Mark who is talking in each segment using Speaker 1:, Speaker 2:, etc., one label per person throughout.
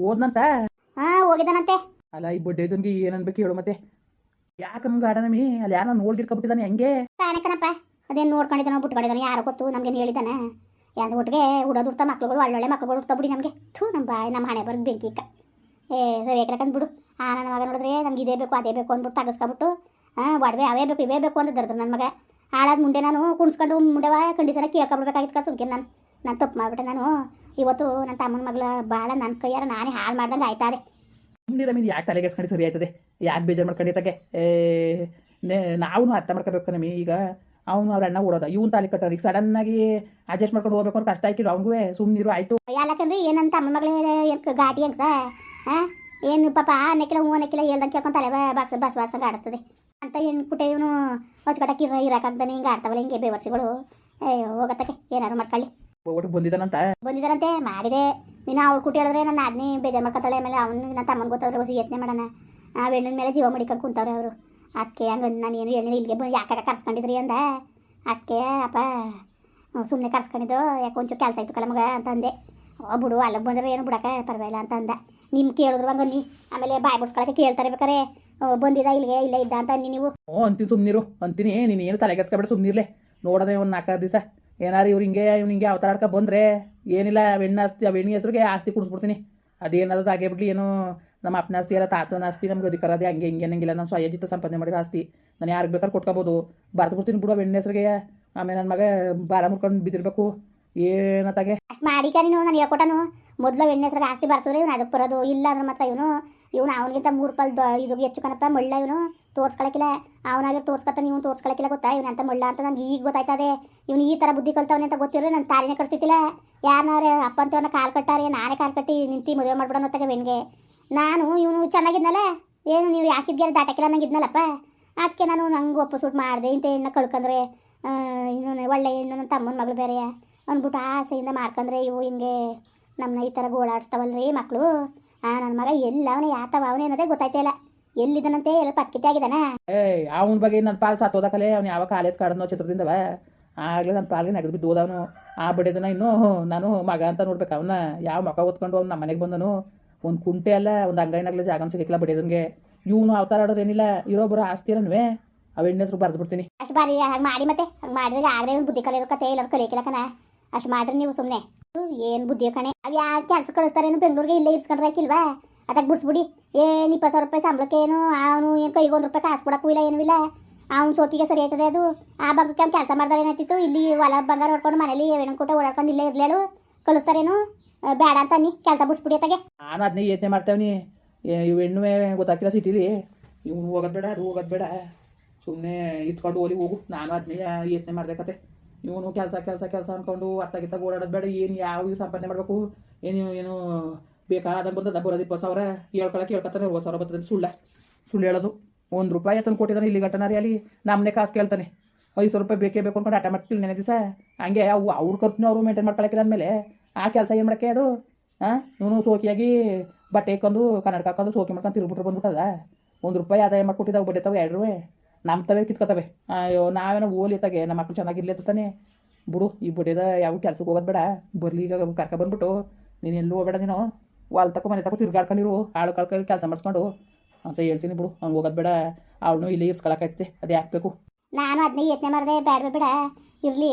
Speaker 1: ಓದ್ನಂತ?
Speaker 2: ಹಾ ಹೋಗಿದ್ದಾನಂತೆ.
Speaker 1: ಅಲ್ಲ ಈ ಬಡ್ಡೆದನ್ಗೆ ಏನು ಅನ್ಬೇಕು ಹೇಳು ಮತ್ತೆ. ಯಾಕಮ್ಮ ಗಾರ್ಡನಮಿ ಅಲ್ಲಿ ಯಾರೋ ನೋಡ್ಗಿರ್ಕೊಬಿಟ್ಟಿದ್ದಾನೆ ಹೆಂಗೆ?
Speaker 2: ಕಾಣಕನಪ್ಪ ಅದೇನು ನೋಡ್ಕೊಂಡಿದ್ದಾನ ಬಿಟ್ಕೊಂಡಿದ್ದಾನೆ ಯಾರು ಗೊತ್ತು ನಮ್ಗೇನು ಹೇಳಿದ್ದಾನೆ. ಯಾವ್ದು ಒಟ್ಟಿಗೆ ಹುಡೋದು ಉಡ್ತಾ ಮಕ್ಳುಗಳು ಒಳ್ಳೊಳ್ಳೆ ಮಕ್ಳುಗಳು ಉಡ್ತಾ ಬಿಡಿ ನಮಗೆ. ಥೂ ನಮ್ಮ ಬಾಯ್ ನಮ್ಮ ಹಣೆ ಬರ್ದು ಬೆಂಕಿ ಇಕ್ಕ ಏ ಸರಿ ಯಾಕಂದ್ ಬಿಡು. ಆ ನನ್ನ ಮಗ ನೋಡಿದ್ರೆ ನಮ್ಗೆ ಇದೇ ಬೇಕು ಅದೇ ಬೇಕು ಅಂದ್ಬಿಟ್ಟು ತಗಸ್ಕೊಬಿಟ್ಟು ಹಾಂ ಒಡವೆ ಅವೇ ಬೇಕು ಇವೇ ಬೇಕು ಅಂತ ದರ್ದ್ರು ನನ್ನ ಮಗ. ಹಾಳಾದ ಮುಂದೆ ನಾನು ಕುಣಿಸ್ಕೊಂಡು ಮುಂಡೆವ ಕಂಡೀಸನ ಕೇಳ್ಕೊಬಿಡ್ಬೇಕಾಗಿತ್ತು ಸುಮ್ಕೆ ನಾನು. ನಾನು ತಪ್ಪು ಮಾಡ್ಬಿಟ್ಟೆ ನಾನು. ಇವತ್ತು ನನ್ನ ತಮ್ಮನ ಮಗಳ ಭಾಳ ನನ್ನ ಕೈಯಾರ ನಾನೇ ಹಾಳು ಮಾಡ್ದಂಗೆ ಆಯ್ತಾರೆ
Speaker 1: ಸುಮ್ಮನೆ ಮೀನು ಯಾಕೆ ತಲೆಗೆಸ್ಕೊಂಡು ಸರಿ ಆಯ್ತದೆ? ಯಾಕೆ ಬೇಜಾರು ಮಾಡ್ಕೊಂಡಿದ್ದಾಗೆ ಏ ನಾವು ಅರ್ಥ ಮಾಡ್ಕೋಬೇಕು ನಮಗೆ ಈಗ ಅವನು ಅವ್ರ ಅಣ್ಣ ಓಡೋದ. ಇವ್ನು ತಾಲಿ ಕಟ್ಟೋರು ಈಗ ಸಡನ್ನಾಗಿ ಅಡ್ಜಸ್ಟ್ ಮಾಡ್ಕೊಂಡು ಹೋಗ್ಬೇಕು ಅವ್ರು ಕಷ್ಟ ಆಯ್ಕಿಲ್ಲ ಅವ್ನಿಗೂ ಸುಮ್ಮನಿರು ಆಯಿತು.
Speaker 2: ಯಾಕಂದ್ರೆ ಏನಂತ ಅಮ್ಮ ಮಗಳೇ ಗಾಟಿ ಗಾಡಿ ಹೆಂಗ್ ಹಾಂ ಏನು ಪಾಪ ಅನ್ನಕ್ಕಿಲ್ಲ ಹೂ ಅನ್ನಕ್ಕಿಲ್ಲ ಹೇಳ್ದಂಗೆ ಕೇಳ್ಕೊಂಡು ತಲೆ ಬಾಕ್ಸ್ ಬಸ್ ಬಾರ್ಸಂಗೆ ಆಡಿಸ್ತದೆ. ಅಂತ ಏನು ಕುಟೆ ಇವನು ಹೊಚ್ಕಟಕ್ಕೆ ಇರೋ ಇರೋಕ್ಕಾಗ್ದಾನೆ ಹಿಂಗೆ ಆಡ್ತಾವಲ್ಲ ಹಿಂಗೆ ಬೇವರ್ಸಿಗಳು ಹೋಗತ್ತಕ್ಕೆ ಏನಾರು ಮಾಡ್ಕೊಳ್ಳಿ.
Speaker 1: ಒಟ್ಟಿಗೆ ಬಂದಿದ್ದಾನಂತ?
Speaker 2: ಬಂದಿದ್ದಾರಂತೆ ಮಾಡಿದೆ. ನೀನು ಅವಳು ಕುಟ್ಟಿ ಹೇಳಿದ್ರೆ ನನ್ನ ಅದ್ನಿ ಬೇಜಾರು ಮಾಡ್ಕೊತಾಳೆ ಆಮೇಲೆ ಅವ್ನು ನನ್ನ ತಮ್ಮನ ಗೊತ್ತಾದ್ರೆ ಹೊಸ ಯತ್ನೆ ಮಾಡೋಣ. ಆ ಹೆಣ್ಣಿನ ಮೇಲೆ ಜೀವ ಮಡಿಕೊಂಡು ಕುಂತವ್ರೆ ಅವರು. ಅಕ್ಕೆ ಹಂಗೆ ನಾನು ಏನು ಹೇಳಿಲ್ಲ ಇಲ್ಲಿಗೆ ಬಂದು ಯಾಕೆ ಕರ್ಸ್ಕೊಂಡಿದ್ರಿ ಅಂದ. ಅಕ್ಕೆ ಅಪ್ಪ ಸುಮ್ಮನೆ ಕರ್ಸ್ಕೊಂಡಿದ್ದು. ಯಾಕೆ ಒಂಚೂರು ಕೆಲಸ ಆಯ್ತು ಕಲ ಮಗ ಅಂತ ಅಂದೆ. ಓ ಬಿಡು ಅಲ್ಲಿಗೆ ಬಂದ್ರೆ ಏನು ಬಿಡಕ್ಕೆ ಪರವಾಗಿಲ್ಲ ಅಂತ ಅಂದ. ನಿಮ್ ಕೇಳಿದ್ರು ಹಂಗ ನೀ. ಆಮೇಲೆ ಬಾಯ್ ಬಿಡ್ಸ್ಕೊಳಕ್ಕೆ ಕೇಳ್ತಾರೆ ಬೇಕಾರೆ. ಬಂದಿದ್ದ ಇಲ್ಲಿಗೆ? ಇಲ್ಲೇ ಇದ್ದ ಅಂತ ನೀವು.
Speaker 1: ಓ ಅಂತೀನಿ ಸುಮ್ಮನಿರು ಅಂತೀನಿ. ನೀನು ಏನು ತಲೆಗೆಸ್ಕೊಬೇಡ ಸುಮ್ಮನಿರ್ಲೆ ನೋಡೋದೆ ಒಂದು ನಾಲ್ಕು ದಿವಸ. ಏನಾರು ಇವ್ರು ಹಿಂಗೆ, ಇವ್ನು ಹಿಂಗೆ ಅವತಾಡ್ಕ ಬಂದರೆ ಏನಿಲ್ಲ ಹೆಣ್ಣು ಆಸ್ತಿ ಅವು ಹೆಣ್ಣು ಹೆಸ್ರಿಗೆ ಆಸ್ತಿ ಕುಡಿಸ್ಬಿಡ್ತೀನಿ. ಅದೇನದು ಆಗೇ ಬಿಡ್ಲಿ ಏನು ನಮ್ಮ ಅಪ್ಪನ ಆಸ್ತಿ ಅಲ್ಲ, ತಾತನ ಆಸ್ತಿ, ನಮ್ಗೆ ಅಧಿಕಾರ ಅದೇ, ಹಂಗೆ ಹಿಂಗೆ ಅನ್ನಂಗಿಲ್ಲ. ನಾನು ಸ್ವಯಜಿತ ಸಂಪಾದನೆ ಮಾಡಿದ ಆಸ್ತಿ. ನಾನು ಯಾರಿಗೆ ಬೇಕಾದ್ರೆ ಕೊಟ್ಕೋಬೋದು. ಬರ್ದು ಬಿಡ್ತೀನಿ ಬಿಡು ಹೆಣ್ಣು ಹೆಸ್ರಿಗೆ. ಆಮೇಲೆ ನನ್ನ ಮಗ ಬಾರ ಮುರ್ಕೊಂಡು ಬಿದ್ದಿರ್ಬೇಕು. ಏನತ್ತಾಗೆ
Speaker 2: ಅಷ್ಟು ಮಾಡಿಕ ನೀನು? ಹೇಳ್ಕೊಟ್ಟನು. ಮೊದಲು ಎಣ್ಣೆ ಹೆಸ್ರಿಗೆ ಆಸ್ತಿ ಬರ್ಸಿದ್ರೆ ಇವನು ಅದಕ್ಕೆ ಬರೋದು ಇಲ್ಲ ಅಂದ್ರೆ ಮಾತ್ರ ಇವನು. ಇವನು ಅವನಿಗಿಂತ ಮೂರು ಪಲ್ ಇದು ಹೆಚ್ಚು ಕಣಪ್ಪ, ಮಳ್ಳ ಇವನು. ತೋರ್ಸ್ಕೊಳಕಿಲ್ಲ. ಅವನಾಗೆ ತೋರ್ಸ್ಕೊತಾನೆ, ಇವನು ತೋರ್ಸ್ಕೊಳಕಿಲ್ಲ ಗೊತ್ತಾ? ಇವನು ಅಂತ ಮಳ್ಳ ಅಂತ ನನಗೆ ಈಗ ಗೊತ್ತಾಯ್ತದೆ. ಇವನು ಈ ಥರ ಬುದ್ಧಿ ಕಲ್ತವನೆ ಅಂತ ಗೊತ್ತಿರೋ ನಾನು ತಾಲಿನೇ ಕಟ್ಸ್ತಿಲ್ಲ ಯಾರನ್ನಾರ ಅಪ್ಪ ಅಂತವನ್ನ ಕಾಲು ಕಟ್ಟಾರೆ, ನಾನೇ ಕಾಲು ಕಟ್ಟಿ ನಿಂತು ಮದುವೆ ಮಾಡ್ಬಿಡೋಣ ಅಂತ ಬೆಣ್ಗೆ ನಾನು ಇವನು ಚೆನ್ನಾಗಿದ್ನಲ್ಲ? ಏನು ನೀವು ಯಾಕಿದ್ಗಾರ ದಾಟಕಿಲ್ಲ ನಂಗೆ ನಂಗಿದ್ನಲ್ಲಪ್ಪ ಅದಕ್ಕೆ ನಾನು ನಂಗೆ ಸೂಟ್ ಮಾಡಿದೆ. ಇಂಥ ಹೆಣ್ಣು ಕಳ್ಕೊಂಡ್ರೆ ಇನ್ನು ಒಳ್ಳೆ ಹೆಣ್ಣು ನನ್ನ ತಮ್ಮನ ಮಗಳು ಬೇರೆ. ಅಂದ್ಬಿಟ್ಟು ಆಸೆಯಿಂದ ಮಾಡ್ಕೊಂಡ್ರೆ ಇವು ಹಿಂಗೆ. ನಮ್ಮನ್ನ ಈ ಥರ ಗೋಳಾಡಿಸ್ತಾವಲ್ರಿ ಮಕ್ಕಳು ಆ ನನ್ನ ಮಗ ಎಲ್ಲವನೇ ಯಾತವ ಅವನೇ ಅನ್ನೋದೇ ಗೊತ್ತಾಯ್ತಿಲ್ಲ ಎಲ್ಲಿದ್ದಾನಂತೆ? ಎಲ್ಲ ಪಕ್ಕಿಟ್ಟೆ ಆಗಿದಾನ
Speaker 1: ಏಯ್ ಅವನ ಬಗ್ಗೆ ನನ್ನ ಪಾಲು ಸತ್ತೋದಕಲೆ ಅವ್ನು ಯಾವ ಕಾಲೇಜ್ ಕಾಡನೋ ಚಿತ್ರದಿಂದವ. ಆಗ್ಲೇ ನನ್ನ ಪಾಲ್ಗೆ ನಗದು ಬಿದ್ದು ಹೋದವನು. ಆ ಬಡಿದನ ಇನ್ನು ನಾನು ಮಗ ಅಂತ ನೋಡ್ಬೇಕು ಅವನ. ಯಾವ ಮಗ ಓದ್ಕೊಂಡು ಅವ್ನು ನಮ್ಮ ಮನೆಗೆ ಬಂದನು. ಒಂದು ಕುಂಟೆ ಅಲ್ಲ ಒಂದು ಅಂಗೈನಾಗ್ಲೇ ಜಾಗ ಸಿಗಕ್ಕಿಲ್ಲ ಬಡಿಯೋದನ್ಗೆ ಇವನು ಅವತಾರ ಆಡೋದೇನಿಲ್ಲ ಇರೋ ಬರೋ ಆಸ್ತಿ ಅನ್ವೇ ಅವ ಹೆಸ್ರು ಬರೆದು ಬಿಡ್ತೀನಿ.
Speaker 2: ಅಷ್ಟು ಬಾರಿ ಹಾಗೆ ಮಾಡಿ ಮತ್ತೆ. ಹಾಗೆ ಮಾಡಿದ್ರೆ ಆಗಲೇ ಒಂದು ಬುದ್ಧಿ ಕಲಿಯೋದಕ್ಕೆ ಕತೆ ಇಲ್ಲ ಕಲಿಯಕ್ಕಿಲ್ಲ ಕಣ. ಅಷ್ಟು ಮಾಡ್ರಿ ನೀವು ಸುಮ್ಮನೆ ಏನು ಬುದ್ಧಿ ಕಣೆ? ಅವು ಯಾರು ಕೆಲಸ ಕಳಿಸ್ತಾರೇನು ಬೆಂಗಳೂರಿಗೆ ಇಲ್ಲೇ ಇರ್ಸ್ಕೊಂಡ್ರೆ ಹಾಕಿಲ್ವಾ? ಅದಕ್ಕೆ ಬಿಡ್ಸ್ಬಿಡಿ. ಏನು ಇಪ್ಪತ್ತು ಸಾವಿರ ರೂಪಾಯಿ ಸಂಬಳಕ್ಕೆ ಏನು, ಅವನು ಏನು ಕೈಗೆ ಒಂದು ರೂಪಾಯಿ ಕಾಸು ಕೊಡಕ್ಕೂ ಇಲ್ಲ, ಏನೂ ಇಲ್ಲ. ಅವ್ನು ಸೋತಿಗೆ ಸರಿ ಆಯ್ತದೆ ಅದು. ಆ ಭಾಗಕ್ಕೆ ಅವ್ನು ಕೆಲಸ ಮಾಡ್ದಾರೆ ಏನಾಯ್ತಿತ್ತು? ಇಲ್ಲಿ ಹೊಲ ಬಂಗಾರ ಹೊಡ್ಕೊಂಡು ಮನೇಲಿ ಏನೇನು ಕೊಟ್ಟು ಓಡಾಡ್ಕೊಂಡು ಇಲ್ಲೇ ಇರ್ಲೇಳು ಕಲಿಸ್ತಾರೇನು ಬೇಡ ಅಂತ ನೀ, ಕೆಲಸ ಬಿಡ್ಸ್ಬಿಡಿ ಅತ್ತಾಗೆ.
Speaker 1: ನಾನು ಅದನ್ನೇ ಯೋಚನೆ ಮಾಡ್ತೇವನಿ ಇವು ಹೆಣ್ಣುವೆ ಗೊತ್ತಾಗಿಲ್ಲ ಸಿಟಿಲಿ. ಇವ್ನು ಹೋಗೋದು ಬೇಡ, ಅದು ಹೋಗೋದು ಬೇಡ. ಸುಮ್ಮನೆ ಇಟ್ಕೊಂಡು ಓಲಿ ಹೋಗು. ನಾನು ಅದನ್ನೇ ಯೋಚನೆ ಮಾಡ್ಬೇಕತ್ತೆ ಕತೆ. ಇವನು ಕೆಲಸ ಕೆಲಸ ಕೆಲಸ ಅಂದ್ಕೊಂಡು ಗಿತ್ತ ಓಡಾಡೋದು ಬೇಡ. ಏನು ಯಾವ ಸಂಪಾದನೆ ಮಾಡಬೇಕು? ಏನು ಏನು ಬೇಕಾದ ಬಂದದ. ಬರೋದು ಇಪ್ಪತ್ತು ಸಾವಿರ. ಹೇಳ್ಕೊಳಕ್ಕೆ ಹೇಳ್ಕೊತಾನೆ, ಅರವತ್ತು ಸಾವಿರ ಬರ್ತದೆ ಸುಳ್ಳ. ಸುಳ್ಳು ಹೇಳೋದು. ಒಂದು ರೂಪಾಯಿ ತಂದು ಕೊಟ್ಟಿದ್ದಾನೆ ಇಲ್ಲಿ ಗಂಟನಾರಿ ಅಲ್ಲಿ ನಮ್ಮನೆ ಕಾಸು ಕೇಳ್ತಾನೆ. ಐದು ಸಾವಿರ ರೂಪಾಯಿ ಬೇಕೇ ಬೇಕು ಅನ್ಕೊಂಡು ಆಟ ಮಾಡ್ತಿಲ್ಲ ನೆನೆ ದಿವಸ. ಹಂಗೆ ಅವು ಅವ್ರ ಖರ್ಚು ಅವರು ಮೇಂಟೈನ್ ಮಾಡ್ಕೊಳಕ್ಕಿಲ್ಲ ಅಂದಮೇಲೆ ಆ ಕೆಲಸ ಏನು ಮಾಡೋಕ್ಕೆ ಅದು? ಹಾಂ ಇವನು ಸೋಕಿಯಾಗಿ ಬಟ್ಟೆ ಹಾಕೊಂಡು ಕನ್ನಡಕ ಹಾಕೊಂಡು ಸೋಕಿ ಮಾಡ್ಕೊಂಡು ತಿರುಗ್ಬಿಟ್ರೆ ಬಂದ್ಬಿಟ್ಟದ. ಒಂದು ರೂಪಾಯಿ ಆದಾಯ ಮಾಡ್ಕೊಟ್ಟಿದ್ದಾವೆ ತಾವು ಎರಡು ರೂಪಾಯಿ ನಮ್ಮ ತವೇ ಕಿತ್ಕೊತವೆ ಅಯ್ಯೋ, ನಾವೇನೋ ಓಲಿ ತಗೆ ನಮ್ಮ ಮಕ್ಳು ಚೆನ್ನಾಗಿರ್ಲಿ ತಾನೆ. ಬಿಡು, ಈ ಬಿಡಿದ ಯಾವ ಕೆಲ್ಸಕ್ಕೆ ಹೋಗೋದು ಬೇಡ. ಬರ್ಲಿ, ಈಗ ಕರ್ಕ ಬಂದ್ಬಿಟ್ಟು. ನೀನು ಎಲ್ಲೂ ಹೋಗಬೇಡ ನೀನು. ವಾಲ್ ತಕೊ, ಮನೆ ತಕೊ, ತಿರ್ಗಾಡ್ಕೊಂಡಿರು. ಆಳು ಕಳ್ಕೊಳ್ಳಿ ಕೆಲಸ ಮಾಡಿಸ್ಕೊಂಡು. ಅಂತ ಹೇಳ್ತೀನಿ ಬಿಡು ಅವ್ನು ಹೋಗೋದು ಬೇಡ. ಅವಳು ಇಲ್ಲಿ ಇರ್ಸ್ಕೊಳಕೈತೆ ಅದೇ ಹಾಕ್ಬೇಕು. ಬೇಕು
Speaker 2: ನಾನು ಅದನ್ನ ಯೋಚನೆ ಮಾಡಿದೆ ಬೇಡ ಬೇಡ. ಇರಲಿ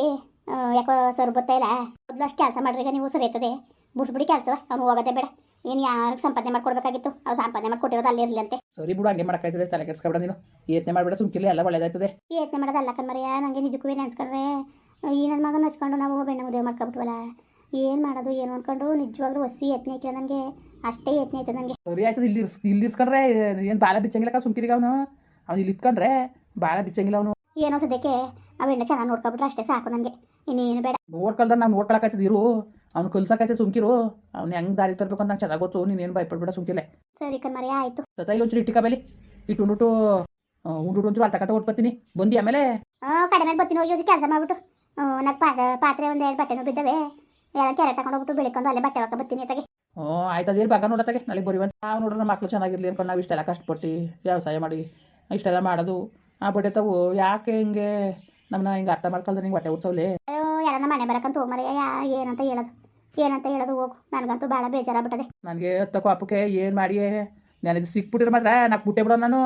Speaker 2: ಯಾಕೋ ಸರ್ ಗೊತ್ತಾಯಿಲ್ಲ ಮೊದಲು ಅಷ್ಟು ಕೆಲಸ ಈಗ ನೀವು ಸರಿ ಆಯ್ತದೆ. ಬಿಡ್ಸ್ಬಿಡಿ ಕೆಲಸ ಅವ್ನು ಹೋಗೋದೇ ಬೇಡ. ಏನು ಯಾರಿಗೆ ಸಂಪಾದನೆ ಮಾಡ್ಕೊಡ್ಬೇಕಾಗಿತ್ತು ಅವ್ರು ಸಂಪಾದನೆ ಮಾಡ್ಕೊಟ್ಟಿರೋದು ಅಲ್ಲಿ ಇರಲಿ ಅಂತೆ.
Speaker 1: ಸರಿ ಬಿಡು ಹಂಗೆ ಮಾಡೋಕ್ಕಾಯ್ತದೆ ತಲೆ ಕೆಡ್ಸ್ಕೊಬೇಡ ನೀನು. ಯತ್ನೆ ಮಾಡಬೇಡ ಸುಮ್ಕಿಲ್ಲ ಎಲ್ಲ ಒಳ್ಳೇದಾಯ್ತದೆ.
Speaker 2: ಯತ್ನೆ ಮಾಡೋದಲ್ಲ ಕಣ್ಮರಿಯ ನಂಗೆ ನಿಜಕ್ಕೂ ಏನ್ ಈ ನನ್ನ ಮಗನ ಹಚ್ಕೊಂಡು ನಾವು ಬೆಣ್ಣ ಮದುವೆ ಮಾಡ್ಕೊಬಿಟ್ವಲ್ಲ ಏನು ಮಾಡೋದು ಏನು ಅನ್ಕೊಂಡು ನಿಜವಾಗ್ಲೂ ಹೊಸಿ ಯತ್ನೆ ಐತೆ ನನಗೆ ಅಷ್ಟೇ ಯತ್ನೆ ಐತೆ ನನಗೆ
Speaker 1: ಸರಿ ಆಯ್ತದೆ ಇಲ್ಲಿ ಇಲ್ಲಿ ಇರ್ಸ್ಕೊಂಡ್ರೆ ಏನು ಬಾಲ ಬಿಚ್ಚಂಗಿಲ್ಲ ಸುಮ್ಕಿರಿಗ ಅವನು. ಅವ್ನು ಇಲ್ಲಿ ಇಟ್ಕೊಂಡ್ರೆ ಬಾಲ ಬಿಚ್ಚಂಗಿಲ್ಲ ಅವನು.
Speaker 2: ಏನೋ ಸದ್ಯಕ್ಕೆ ಆ ಬೆಣ್ಣ ಚೆನ್ನಾಗಿ ನೋಡ್ಕೊಬಿಟ್ರೆ ಅಷ್ಟೇ ಸಾಕು ನನಗೆ ಇನ್ನೇನು ಬೇಡ.
Speaker 1: ನೋಡ್ಕೊಳ್ದ ನಾವು ನೋಡ್ಕೊಳಕೈತದ ಇರು. ಅವ್ನು ಕಲ್ಸಕೈತೆ ಸುಮ್ಕಿರು. ಅವ್ನ ಹೆಂಗ್ ದಾರಿ ತರ್ಬೇಕು ಅಂತ ನಂಗೆ ಚೆನ್ನಾಗಿ ಗೊತ್ತು. ನೀನೇನು ಭಯಪಡ್ಬೇಡ ಸುಮ್ಕಿಲ್ಲ
Speaker 2: ಸರಿ ಕಣ್ಮರಿ ಆಯ್ತು.
Speaker 1: ಸತ ಒಂಚೂರು ಇಟ್ಟಿಕ ಬೇಲಿ ಇಟ್ಟು ಉಂಡುಟು ಉಂಡುಟು ಒಂಚೂರು ಅರ್ಥ ಕಟ್ಟ ಹೊಟ್ಬತ್ತೀನಿ ಬಂದು ಆಮೇಲೆ?
Speaker 2: ಕಡಿಮೆ ಬರ್ತೀನಿ. ಹೋಗಿ ಕೆಲಸ ಮಾಡ್ಬಿಟ್ಟು. ನನಗೆ ಪಾತ್ರೆ ಪಾತ್ರೆ ಒಂದು ಎರಡು ಬಟ್ಟೆನೂ ಬಿದ್ದವೆ. ಎಲ್ಲ ಕೆರೆ ತಗೊಂಡೋಗ್ಬಿಟ್ಟು ಬೆಳಿಕೊಂಡು ಅಲ್ಲೇ ಬಟ್ಟೆ ಹಾಕ ಬರ್ತೀನಿ ಅತ್ತಾಗೆ
Speaker 1: ಹ್ಞೂ ಆಯ್ತು ಏನು ಬಾಗ ನೋಡತ್ತಾಗೆ ನಾಳೆ ಬರೀವಂತ. ನಾವು ನೋಡ್ರೆ ನಮ್ಮ ಮಕ್ಳು ಚೆನ್ನಾಗಿರ್ಲಿ ಅನ್ಕೊಂಡು ನಾವು ಇಷ್ಟೆಲ್ಲ ಕಷ್ಟಪಟ್ಟು ವ್ಯವಸಾಯ ಮಾಡಿ ಇಷ್ಟೆಲ್ಲ ಮಾಡೋದು. ಆ ಬಟ್ಟೆ ತಾವು ಯಾಕೆ ಹಿಂಗೆ ನಮ್ಮನ್ನ ಹಿಂಗೆ ಅರ್ಥ ಮಾಡ್ಕೊಳ್ದೆ ನಿಂಗೆ
Speaker 2: ಬಟ್ಟೆ ಎಲ್ಲ ನಮ್ಮ ಮನೆ ಬರಕಂತ ಹೋಗ್ಮರೆ ಏನಂತ ಹೇಳೋದು? ಏನಂತ ಹೇಳೋದು ಹೋಗು. ನನಗಂತೂ ಭಾಳ ಬೇಜಾರಾಗ್ಬಿಟ್ಟದೆ.
Speaker 1: ನನಗೆ ತಕೋ ಅಪ್ಪಕ್ಕೆ ಏನು ಮಾಡಿ ನನಗೆ ಸಿಕ್ಬಿಟ್ಟಿರ ಮಾತ್ರ ನಾಲ್ಕು ಬಿಟ್ಟೆ ಬಿಡೋ ನಾನು.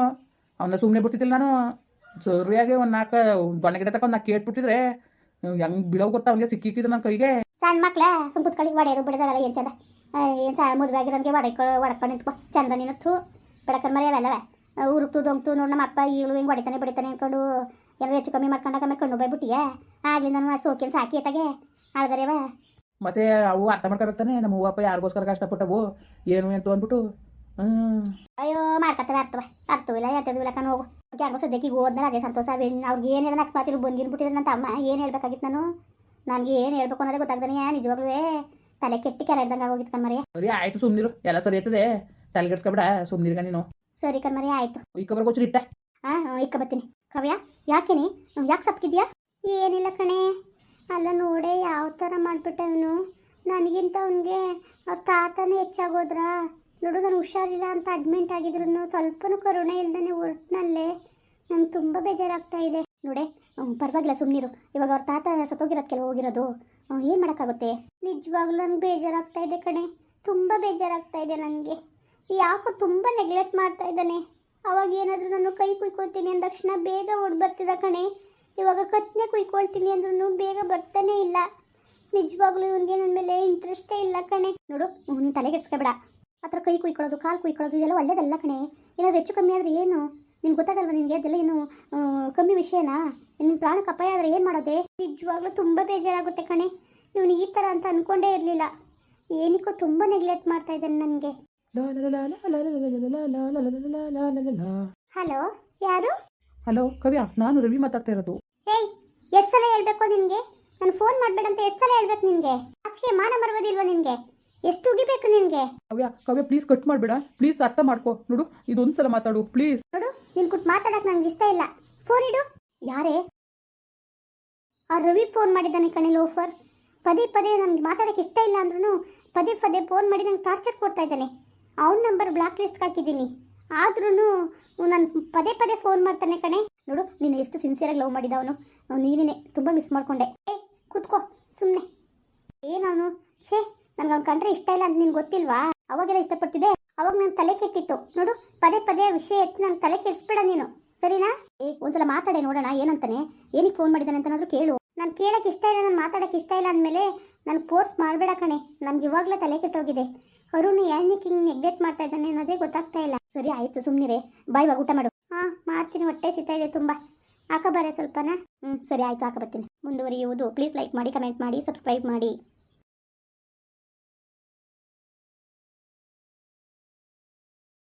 Speaker 1: ಅವನ್ನ ಸುಮ್ಮನೆ ಬಿಡ್ತಿದ್ದಿಲ್ಲ ನಾನು. ಸರಿಯಾಗಿ ಒಂದು ನಾಲ್ಕು ಬಣ್ಣ ಗಿಡ ತಗೊಂಡು ನಾಲ್ಕು ಕೇಟ್ಬಿಟ್ಟಿದ್ರೆ ಹೆಂಗ್ ಬಿಡೋ ಗೊತ್ತಾ ಅವ್ನಿಗೆ? ಸಿಕ್ಕಿಕ್ಕಿದ್ರು ನನ್ನ ಕೈಗೆ.
Speaker 2: ಸಣ್ಣ ಮಕ್ಳ ಸುಮ್ ಕುತ್ಕೊಳ್ಳಿ ಒಡೆಯೋದು ಬಿಡದಾಗಲ್ಲ ಏನು ಚಂದ? ಏನು ಸಹ ಮದುವೆ ಆಗಿರೋನ್ಗೆ ಒಡೆಕ ಹೊಡ್ಕೊಂಡು ನಿಂತ್ಕೊ. ಚಂದ ನೀನು ಥೂ ಬೆಳಕನ್ ಮರಿ ಅವೆಲ್ಲವೇ ಉರುಕ್ತು ದೊಂಪ್ತು ನೋಡಿ ನಮ್ಮ ಅಪ್ಪ ಈಗಲೂ ಹಿಂಗೆ ಹೊಡಿತಾನೆ ಬಿಡಿತಾನೆ ಅನ್ಕೊಂಡು ಏನಾರು ಹೆಚ್ಚು ಕಮ್ಮಿ ಮಾಡ್ಕೊಂಡಾಗ ಆಮೇಲೆ ಕಣ್ಣು ಬೈಬಿಟ್ಟಿಯ ಆಗ್ಲಿ ನಾನು ಸೋಕಿನ ಸಾಕಿ ಎತ್ತಾಗೆ. ಆಳ್ಗರೇವ
Speaker 1: ಮತ್ತೆ ಅವು ಅರ್ಥ ಮಾಡ್ಕೋಬೇಕಾನೆ ನಮ್ಮ ಹೂವಪ್ಪ ಯಾರಿಗೋಸ್ಕರ ಕಷ್ಟಪಟ್ಟವು. ಏನು ಅಂತ ಅಂದ್ಬಿಟ್ಟು? ಹ್ಞೂ
Speaker 2: ಅಯ್ಯೋ ಮಾಡ್ಕತ್ತವೆ ಅರ್ಥವ. ಅರ್ಥವಿಲ್ಲ ಎತ್ತದಿಲ್ಲ ಕಣ್ಣು ಹೋಗು. ಯಾರಿಗೋ ಸದ್ಯಕ್ಕೆ ಹೋದ್ಮೇಲೆ ಅದೇ ಸಂತೋಷ ಬೆಣ್ಣು ಅವ್ರಿಗೆ ಏನು ಹೇಳೋಣ ಅಕಸ್ಮಾತ್ ಇಲ್ಲಿ ಬಂದಿನ್ಬಿಟ್ಟಿದ್ರೆ ನನ್ನ ತಮ್ಮ ಏನು ಹೇಳ್ಬೇಕಾಗಿತ್ತು ನಾನು? ನನಗೆ ಏನು ಹೇಳ್ಬೇಕು ಅನ್ನೋದೇ ಗೊತ್ತಾಗ್ದಾನೆ ನಿಜವಾಗ್ಲೂ ತಲೆ ಕೆಟ್ಟಿ ಕೆರೆ ಹಿಡ್ದಂಗೆ ಆಗೋಗಿತ್ತು ಕಣ್ಮರಿಯ
Speaker 1: ಸರಿ ಆಯ್ತು ಸುಮ್ಮನಿರು ಎಲ್ಲ ಸರಿ ಆಯ್ತದೆ ತಲೆಗೆಡ್ಸ್ಕೊಬೇಡ ಸುಮ್ಮನಿರ್ಗ ನೀನು.
Speaker 2: ಸರಿ ಕಣ್ಮರಿ ಆಯ್ತು.
Speaker 1: ಇಕ್ಕ ಬರ್ಕೋಚ್ರಿ ಇಟ್ಟ.
Speaker 2: ಹಾಂ ಇಕ್ಕ ಬರ್ತೀನಿ. ಕವ್ಯ ಯಾಕೆನಿ ಯಾಕೆ ಸಪ್ಕಿದ್ಯಾ ಏನಿಲ್ಲ ಕಣೆ. ಅಲ್ಲ ನೋಡೆ, ಯಾವ ಥರ ಮಾಡಿಬಿಟ್ಟೆ ಅವನು? ನನಗಿಂತ ಅವನಿಗೆ ಅವ್ರ ತಾತನೇ ಹೆಚ್ಚಾಗೋದ್ರ. ನೋಡು, ನಾನು ಹುಷಾರಿಲ್ಲ ಅಂತ ಅಡ್ಮಿಂಟ್ ಆಗಿದ್ರು ಸ್ವಲ್ಪನೂ ಕರುಣೆ ಇಲ್ದೇ ಒಟ್ಟಿನಲ್ಲೇ ನಂಗೆ ತುಂಬ ಬೇಜಾರಾಗ್ತಾ ಇದೆ. ನೋಡೆ ಪರವಾಗಿಲ್ಲ ಸುಮ್ಮನಿರು ಇವಾಗ ಅವ್ರ ತಾತ ಸತ್ತೋಗಿರೋದಕ್ಕೆಲ್ಲ ಹೋಗಿರೋದು. ಏನು ಮಾಡೋಕ್ಕಾಗುತ್ತೆ? ನಿಜವಾಗ್ಲೂ ನಂಗೆ ಬೇಜಾರಾಗ್ತಾ ಇದೆ ಕಣೆ. ತುಂಬ ಬೇಜಾರಾಗ್ತಾ ಇದೆ ನನಗೆ ಯಾಕೋ ತುಂಬ ನೆಗ್ಲೆಕ್ಟ್ ಮಾಡ್ತಾ ಇದ್ದಾನೆ. ಅವಾಗ ಏನಾದರೂ ನಾನು ಕೈ ಕುಯ್ಕೊಳ್ತೀನಿ ಅಂದ ತಕ್ಷಣ ಬೇಗ ಓಡ್ ಬರ್ತಿದ್ದ ಕಣೆ. ಇವಾಗ ಕತ್ನೆ ಕುಯ್ಕೊಳ್ತೀನಿ ಅಂದ್ರೂ ಬೇಗ ಬರ್ತಾನೇ ಇಲ್ಲ. ನಿಜವಾಗ್ಲೂ ಇವನಿಗೆ ನನ್ನ ಮೇಲೆ ಇಂಟ್ರೆಸ್ಟೇ ಇಲ್ಲ ಕಣೆ. ನೋಡು ನೀನು ತಲೆಗೆಡ್ಸ್ಕೊಬೇಡ ಆ ಥರ ಕೈ ಕುಯ್ಕೊಳ್ಳೋದು, ಕಾಲು ಕುಯ್ಕೊಳ್ಳೋದು ಇದೆಲ್ಲ ಒಳ್ಳೇದಲ್ಲ ಕಣೆ. ಏನಾದ್ರು ಹೆಚ್ಚು ಕಮ್ಮಿ ಆದರೆ ಏನು? ನಿನ್ಗೆ ಗೊತ್ತಾಗಲ್ವ ನಿನಗೆ ಅದೆಲ್ಲ ಏನು ಕಮ್ಮಿ ವಿಷಯನಾ? ನಿನ್ನ ಪ್ರಾಣಕ್ಕೆ ಅಪಾಯ ಆದರೆ ಏನು ಮಾಡೋದೆ? ನಿಜವಾಗ್ಲೂ ತುಂಬ ಬೇಜಾರಾಗುತ್ತೆ ಕಣೆ. ಇವನು ಈ ಥರ ಅಂತ ಅಂದ್ಕೊಂಡೇ ಇರಲಿಲ್ಲ. ಏನಕ್ಕೂ ತುಂಬ ನೆಗ್ಲೆಕ್ಟ್ ಮಾಡ್ತಾ ಇದ್ದಾನೆ ನನಗೆ. ಹಲೋ ಯಾರು
Speaker 1: ಹಲೋ ಕವ್ಯ ನಾನು ರವಿ ಮಾತಾಡ್ತಾ ಇರೋದು
Speaker 2: ಏಯ್ ಎಷ್ಟು ಸಲ ಹೇಳ್ಬೇಕು ನಿನಗೆ ನಾನು ಫೋನ್ ಮಾಡಬೇಡ ಅಂತ ಎಷ್ಟು ಸಲ ಹೇಳ್ಬೇಕು ನಿನಗೆ ಆಚೆಗೆ ಮಾನ ಬರೋದಿಲ್ವಾ ನಿನಗೆ ಎಷ್ಟು ಉಗಿಬೇಕು ನಿನಗೆ
Speaker 1: ಕವ್ಯ ಕವ್ಯ ಪ್ಲೀಸ್ ಕಟ್ ಮಾಡಬೇಡ ಪ್ಲೀಸ್ ಅರ್ಥ ಮಾಡ್ಕೋ ನೋಡು ಇದೊಂದು ಸಲ ಮಾತಾಡು ಪ್ಲೀಸ್
Speaker 2: ನೋಡು ನಿನ್ ಕುಟ್ ಮಾತಾಡಕ್ ನಂಗೆ ಇಷ್ಟ ಇಲ್ಲ ಫೋನ್ ಇಡು ಯಾರೇ ಆ ರವಿ ಫೋನ್ ಮಾಡಿದ್ದಾನೆ ಕಣೆ ಲೋಫರ್ ಪದೇ ಪದೇ ನನಗೆ ಮಾತಾಡಕ್ಕೆ ಇಷ್ಟ ಇಲ್ಲ ಅಂದ್ರೂ ಪದೇ ಪದೇ ಫೋನ್ ಮಾಡಿ ನಂಗೆ ಟಾರ್ಚರ್ ಕೊಡ್ತಾ ಇದ್ದಾನೆ ಅವನ ನಂಬರ್ ಬ್ಲಾಕ್ ಲಿಸ್ಟ್ಗೆ ಹಾಕಿದ್ದೀನಿ. ಆದ್ರೂ ನಾನು ಪದೇ ಪದೇ ಫೋನ್ ಮಾಡ್ತಾನೆ ಕಣೆ. ನೋಡು, ನೀನು ಎಷ್ಟು ಸಿನ್ಸಿಯರಾಗಿ ಲವ್ ಮಾಡಿದ ಅವನು. ನೀನೇ ತುಂಬ ಮಿಸ್ ಮಾಡ್ಕೊಂಡೆ. ಏ, ಕೂತ್ಕೋ ಸುಮ್ಮನೆ ಏನವನು? ಛೇ, ನನಗೆ ಅವ್ನು ಕಂಡ್ರೆ ಇಷ್ಟ ಇಲ್ಲ ಅಂತ ನಿನ್ಗೆ ಗೊತ್ತಿಲ್ವಾ? ಅವಾಗೆಲ್ಲ ಇಷ್ಟಪಡ್ತಿದ್ದೆ. ಅವಾಗ ನನ್ನ ತಲೆ ಕೆಟ್ಟಿತ್ತು. ನೋಡು, ಪದೇ ಪದೇ ವಿಷಯ ಎತ್ತಿ ನನ್ನ ತಲೆ ಕೆಡಿಸ್ಬೇಡ ನೀನು. ಸರಿನಾ? ಏ, ಒಂದ್ಸಲ ಮಾತಾಡೆ, ನೋಡೋಣ, ಏನಂತಾನೆ? ಏನಕ್ಕೆ ಫೋನ್ ಮಾಡಿದ್ದಾನೆ ಅಂತನಾದರೂ ಕೇಳು. ನಾನು ಕೇಳೋಕೆ ಇಷ್ಟ ಇಲ್ಲ, ನಾನು ಮಾತಾಡೋಕೆ ಇಷ್ಟ ಇಲ್ಲ ಅಂದಮೇಲೆ ನಾನು ಪೋಸ್ಟ್ ಮಾಡಬೇಡ ಕಣೆ. ನನಗೆ ಇವಾಗಲೇ ತಲೆ ಕೆಟ್ಟೋಗಿದೆ. ಅರುಣ್ ಯಾಕೆ ಹಿಂಗೆ ನೆಗ್ಲೆಕ್ಟ್ ಮಾಡ್ತಾ ಇದ್ದಾನೆ ಅನ್ನೋದೇ ಗೊತ್ತಾಗ್ತಾ ಇಲ್ಲ. ಸರಿ, ಆಯಿತು ಸುಮ್ಮನಿರೆ ಬಾಯ್ ಇವಾಗ ಊಟ ಮಾಡು. ಹಾಂ, ಮಾಡ್ತೀನಿ, ಹೊಟ್ಟೆ ಸಿಗ್ತಾ ಇದೆ ತುಂಬ. ಹಾಕ ಬರ ಸ್ವಲ್ಪನಾ. ಹ್ಮ್, ಸರಿ, ಆಯ್ತು, ಹಾಕ ಬರ್ತೀನಿ. ಮುಂದುವರಿಯುವುದು. ಪ್ಲೀಸ್ ಲೈಕ್ ಮಾಡಿ ಕಮೆಂಟ್ ಮಾಡಿ ಸಬ್ಸ್ಕ್ರೈಬ್ ಮಾಡಿ.